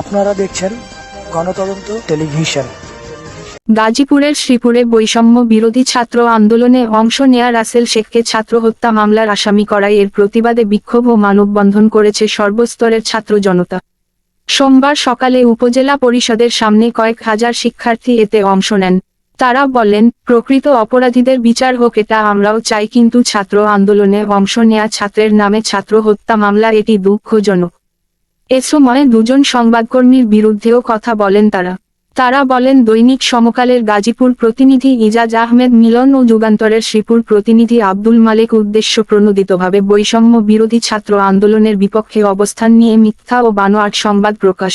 আপনারা দেখছেন গণতদন্ত টেলিভিশন। গাজীপুরের শ্রীপুরে বৈষম্য বিরোধী ছাত্র আন্দোলনে অংশ নেয়া রাসেল শেখকে ছাত্র হত্যা মামলার আসামি করায় এর প্রতিবাদে বিক্ষোভ ও মানববন্ধন করেছে সর্বস্তরের ছাত্র জনতা। সোমবার সকালে উপজেলা পরিষদের সামনে কয়েক হাজার শিক্ষার্থী এতে অংশ নেন। তারা বলেন, প্রকৃত অপরাধীদের বিচার হোক এটা আমরাও চাই, কিন্তু ছাত্র আন্দোলনে অংশ নেয়া ছাত্রের নামে ছাত্র হত্যা মামলা এটি দুঃখজনক। এ সময় দুজন সংবাদকর্মীর বিরুদ্ধেও কথা বলেন তারা। তারা বলেন, দৈনিক সমকালের গাজীপুর প্রতিনিধি ইজাজ আহমেদ মিলন ও যুগান্তরের শ্রীপুর প্রতিনিধি আব্দুল মালিক উদ্দেশ্য প্রণোদিতভাবে বৈষম্য বিরোধী ছাত্র আন্দোলনের বিপক্ষে অবস্থান নিয়ে মিথ্যা ও বানোয়াট সংবাদ প্রকাশ।